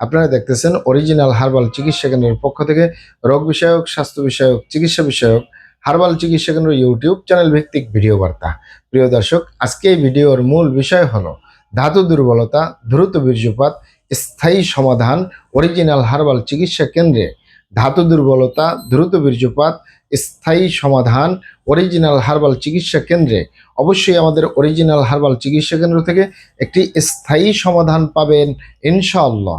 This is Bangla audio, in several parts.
আপনারা দেখতেছেন অরিজিনাল হার্বাল চিকিৎসা কেন্দ্রের পক্ষ থেকে রোগ বিষয়ক, স্বাস্থ্য বিষয়ক, চিকিৎসা বিষয়ক হার্বাল চিকিৎসা কেন্দ্র ইউটিউব চ্যানেল ভিত্তিক ভিডিও বার্তা। প্রিয় দর্শক, আজকে এই ভিডিওর মূল বিষয় হলো ধাতু দুর্বলতা, দ্রুত বীর্যপাত, স্থায়ী সমাধান অরিজিনাল হার্বাল চিকিৎসা কেন্দ্রে ধাতু দুর্বলতা, দ্রুত বীর্যপাত, স্থায়ী সমাধান অরিজিনাল হার্বাল চিকিৎসা কেন্দ্রে অবশ্যই আমাদের অরিজিনাল হার্বাল চিকিৎসা কেন্দ্র থেকে একটি স্থায়ী সমাধান পাবেন, ইনশাআল্লাহ।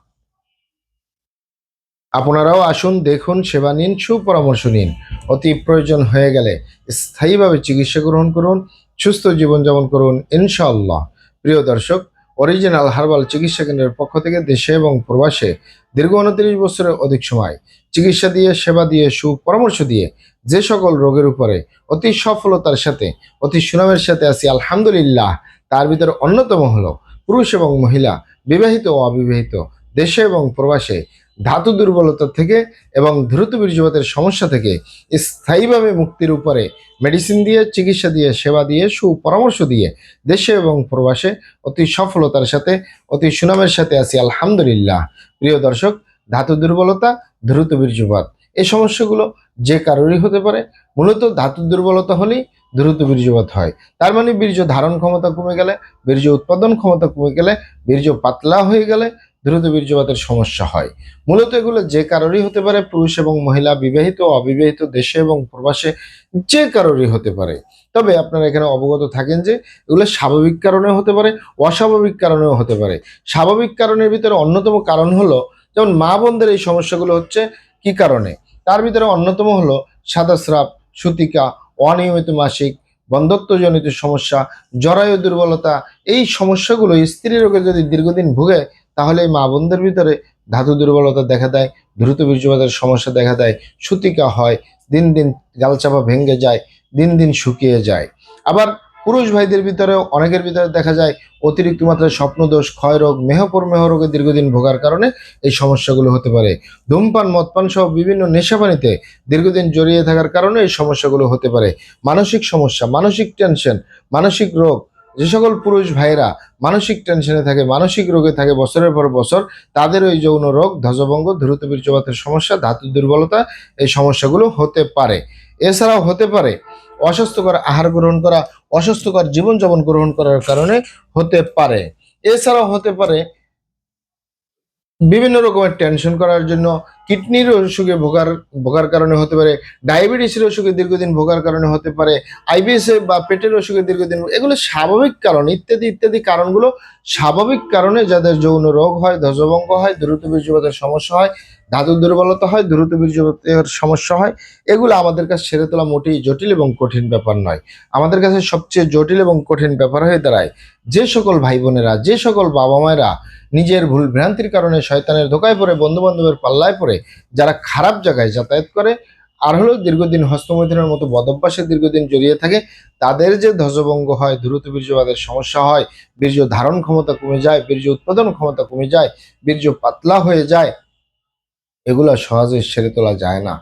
আপনারাও আসুন, দেখুন, সেবা নিন, সুপরামর্শ নিন। অতি প্রয়োজন হয়ে গেলে স্থায়ীভাবে চিকিৎসা গ্রহণ করুন, সুস্থ জীবনযাপন করুন, ইনশাআল্লাহ। প্রিয় দর্শক অরিজিনাল হার্বাল চিকিৎসা কেন্দ্রের পক্ষ থেকে দেশে এবং প্রবাসে দীর্ঘ উনত্রিশ বছরের অধিক সময় চিকিৎসা দিয়ে, সেবা দিয়ে, সুপরামর্শ দিয়ে যে সকল রোগের উপরে অতি সফলতার সাথে, অতি সুনামের সাথে আছি, আলহামদুলিল্লাহ। তার ভিতরে অন্যতম হলো পুরুষ এবং মহিলা বিবাহিত ও অবিবাহিত, দেশে এবং প্রবাসে ধাতু দুর্বলতা থেকে এবং দ্রুত বীর্যপাতের সমস্যা থেকে স্থায়ীভাবে মুক্তির উপরে মেডিসিন দিয়ে, চিকিৎসা দিয়ে, সেবা দিয়ে, সুপরামর্শ দিয়ে দেশে এবং প্রবাসে অতি সফলতার সাথে, অতি সুনামের সাথে আছি, আলহামদুলিল্লাহ। প্রিয় দর্শক, ধাতু দুর্বলতা দ্রুত বীর্যপাত, এই সমস্যাগুলো যে কারোরই হতে পারে। মূলত ধাতু দুর্বলতা হলেই দ্রুত বীর্যপাত হয়। তার মানে বীর্য ধারণ ক্ষমতা কমে গেলে, বীর্য উৎপাদন ক্ষমতা কমে গেলে, বীর্য পাতলা হয়ে গেলে দ্রুত বীর্যপাতের সমস্যা হয়। মূলত এগুলো যে কারোরই হতে পারে, পুরুষ এবং মহিলা, বিবাহিত অবিবাহিত দেশে এবং প্রবাসে যে কারোরই হতে পারে। তবে আপনারা এখানে অবগত থাকেন যে এগুলো স্বাভাবিক কারণেও হতে পারে, অস্বাভাবিক কারণেও হতে পারে। স্বাভাবিক কারণের ভিতরে অন্যতম কারণ হলো, যেমন মা বোনদের এই সমস্যাগুলো হচ্ছে কি কারণে? তার ভিতরে অন্যতম হলো সাদা স্রাব সুতিকা, অনিয়মিত মাসিক, বন্ধত্বজনিত সমস্যা, জরায়ু দুর্বলতা, এই সমস্যাগুলো স্ত্রী রোগে যদি দীর্ঘদিন ভুগে তাহলে এই মা বোনদের ভিতরে ধাতু দুর্বলতা দেখা দেয়, দ্রুত বীর্যপাতের সমস্যা দেখা দেয়, সুতিকা হয়, দিন দিন গালচাপা ভেঙে যায়, দিন দিন শুকিয়ে যায়। আবার পুরুষ ভাইদের ভিতরেও অনেকের ভিতরে দেখা যায় অতিরিক্ত মাত্রায় স্বপ্নদোষ, ক্ষয়রোগ, মেহপর মেহ রোগে দীর্ঘদিন ভোগার কারণে এই সমস্যাগুলো হতে পারে। ধূমপান, মদপান সহ বিভিন্ন নেশাপানিতে দীর্ঘদিন জড়িয়ে থাকার কারণে এই সমস্যাগুলো হতে পারে। মানসিক সমস্যা, মানসিক টেনশন মানসিক রোগ যে সকল পুরুষ ভাইরা মানসিক টেনশনে থাকে, মানসিক রোগে থাকে, বছরের পর বছর তাদের ওই যৌন রোগ, ধ্বজভঙ্গ দ্রুত বীর্যপাতের সমস্যা, ধাতু দুর্বলতা এই সমস্যাগুলো হতে পারে। এছাড়াও হতে পারে অস্বাস্থ্যকর আহার গ্রহণ করা, অস্বাস্থ্যকর জীবনযাপন গ্রহণ করার কারণে হতে পারে। এছাড়াও হতে পারে বিভিন্ন রকমের টেনশন করার জন্য কিডনির অসুখে ভোগার ভোগার কারণে হতে পারে, ডায়াবেটিসের অসুখে দীর্ঘদিন ভোগার কারণে হতে পারে, আইবিএস বা পেটের অসুখে দীর্ঘদিন এগুলো স্বাভাবিক কারণ, ইত্যাদি ইত্যাদি কারণগুলো স্বাভাবিক কারণে যাদের যৌন রোগ হয়, ধ্বজভঙ্গ হয়, দ্রুত বীর্যপাতের সমস্যা হয়, ধাতু দুর্বলতা হয়, দ্রুত বীর্যপাতের সমস্যা হয়, এগুলো আমাদের কাছে সেরে তোলা মোটেই জটিল এবং কঠিন ব্যাপার নয়। আমাদের কাছে সবচেয়ে জটিল এবং কঠিন ব্যাপার হয়ে দাঁড়ায়, যে সকল ভাই বোনেরা যে সকল বাবা মায়েরা নিজের ভুল ভ্রান্তির কারণে শয়তানের ধোকায় পড়ে বন্ধু বান্ধবের পাল্লায় পড়ে যারা খারাপ জায়গায় যাতায়াত করে, আর হলো দীর্ঘদিন হস্তমৈথুনের মতো বদভ্যাসে দীর্ঘদিন জড়িয়ে থাকে, তাদের যে ধ্বজভঙ্গ হয়, দ্রুত বীর্যবাদের সমস্যা হয়, বীর্য ধারণ ক্ষমতা কমে যায়, বীর্য উৎপাদন ক্ষমতা কমে যায়, বীর্য পাতলা হয়ে যায়, এগুলো সহজে সেরে তোলা যায় না।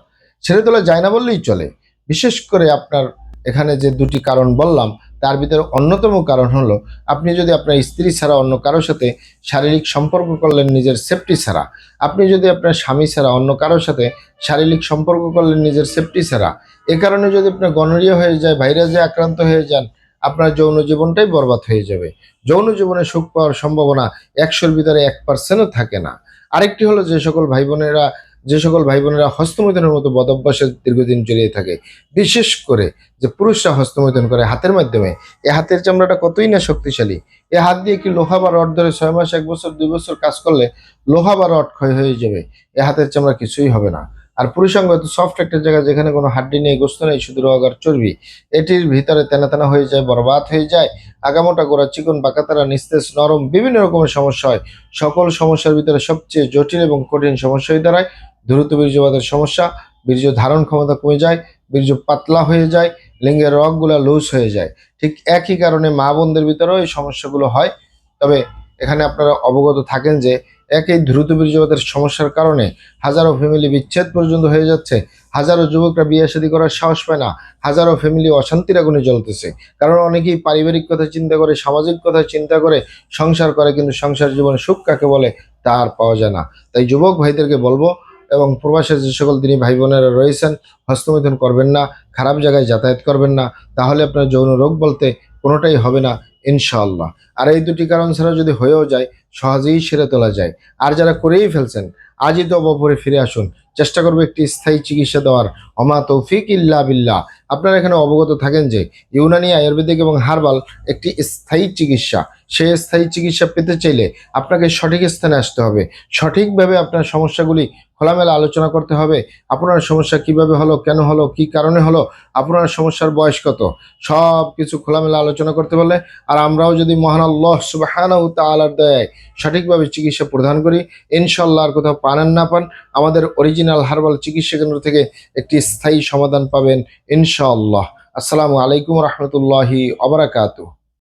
ছেড়ে তোলা যায় না বললেই চলে। বিশেষ করে আপনার এখানে যে দুটি কারণ বললাম তার ভিতরে অন্যতম কারণ হলো, আপনি যদি আপনার স্ত্রী ছাড়া অন্য কারোর সাথে শারীরিক সম্পর্ক করলেন নিজের সেফটি ছাড়া, আপনি যদি আপনার স্বামী ছাড়া অন্য কারোর সাথে শারীরিক সম্পর্ক করলেন নিজের সেফটি ছাড়া, এ কারণে যদি আপনার গনোরিয়া হয়ে যায় ভাইরাসে আক্রান্ত হয়ে যান, আপনার যৌন জীবনটাই বরবাদ হয়ে যাবে। যৌন জীবনে সুখ পাওয়ার সম্ভাবনা একশোর ভিতরে এক পার্সেন্টও থাকে না। আরেকটি হলো যে সকল ভাই বোনেরা যে সকল ভাই বোনেরা হস্তমৈথুনের মতো বদভ্যাসে দীর্ঘদিন জড়িয়ে থাকে, বিশেষ করে যে পুরুষরা হস্তমৈথুন করে হাতের মাধ্যমে, এ হাতের চামড়াটা কতই না শক্তিশালী। এ হাত দিয়ে কি লোহা বা রড ধরে ছয় মাস, এক বছর, দুই বছর কাজ করলে লোহা বা রড ক্ষয় হয়ে যাবে? এ হাতের চামড়া কিছুই হবে না। আর পুরুষাঙ্গ এত সফট একটা জায়গা যেখানে কোনো হাড্ডি নেই, গোস্ত নেই, শুধু রোগার চর্বি, এটির ভিতরে তেনা তেনা হয়ে যায়, বরবাদ হয়ে যায়, আগামোটা গোড়া চিকন বাকাতারা নিস্তেজ, নরম, বিভিন্ন রকমের সমস্যা হয়। সকল সমস্যার ভিতরে সবচেয়ে জটিল এবং কঠিন সমস্যা হয়ে দাঁড়ায় দ্রুত বীর্যবাদের সমস্যা, বীর্য ধারণ ক্ষমতা কমে যায়, বীর্য পাতলা হয়ে যায়, লিঙ্গের রগগুলো লুজ হয়ে যায়। ঠিক একই কারণে মা বোনদের ভিতরেও এই সমস্যাগুলো হয়। তবে এখানে আপনারা অবগত থাকেন যে একই দ্রুত বীর্যপাতের সমস্যার কারণে হাজারো ফ্যামিলি বিচ্ছেদ পর্যন্ত হয়ে যাচ্ছে। হাজারো যুবকরা বিয়ে শাদী করার সাহস পায় না। হাজারো ফ্যামিলি অশান্তির আগুনে জ্বলতেছে। কারণ অনেকেই পারিবারিক কথা চিন্তা করে, সামাজিক কথা চিন্তা করে, সংসার করে, কিন্তু সংসার জীবনে সুখ কাকে বলে তা আর পাওয়া যায় না। তাই যুবক ভাইদেরকে বলব এবং প্রবাসে যে সকল তিনি ভাই বোনেরা রয়েছেন, হস্তমিথুন করবেন না, খারাপ জায়গায় যাতায়াত করবেন না, তাহলে আপনার যৌন রোগ বলতে কোনোটাই হবে না, ইনশাআল্লাহ। আর এই দুটি কারণ ছাড়া যদি হয়েও যায়, সহজেই সেরে তোলা যায়। আর যারা করেই ফেলছেন আজই তো অপরে ফিরে আসুন। চেষ্টা করব একটি স্থায়ী চিকিৎসা দেওয়ার। অমা তৌফিক ইল্লা বিল্লাহ। আপনারা এখানে অবগত থাকেন যে ইউনানি আয়ুর্বেদিক এবং হার্বাল একটি স্থায়ী চিকিৎসা। সেই স্থায়ী চিকিৎসা পেতে চাইলে আপনাকে সঠিক স্থানে আসতে হবে। সঠিকভাবে আপনার সমস্যাগুলি খোলামেলা আলোচনা করতে হবে। আপনার সমস্যা কীভাবে হলো, কেন হলো, কি কারণে হলো, আপনার সমস্যার বয়স কত? সব কিছু খোলামেলা আলোচনা করতে পারলে আর আমরাও যদি মহান আল্লাহ সুবাহানাহু তাআলার দয়ায় সঠিকভাবে চিকিৎসা প্রদান করি ইনশাল্লাহ আর কোথাও পানেন না পান, আমাদের অরিজিনাল হার্বাল চিকিৎসা কেন্দ্র থেকে একটি স্থায়ী সমাধান পাবেন, ইনশাআল্লাহ। আসসালামু আলাইকুম রহমতুল্লাহি অবরাকাতু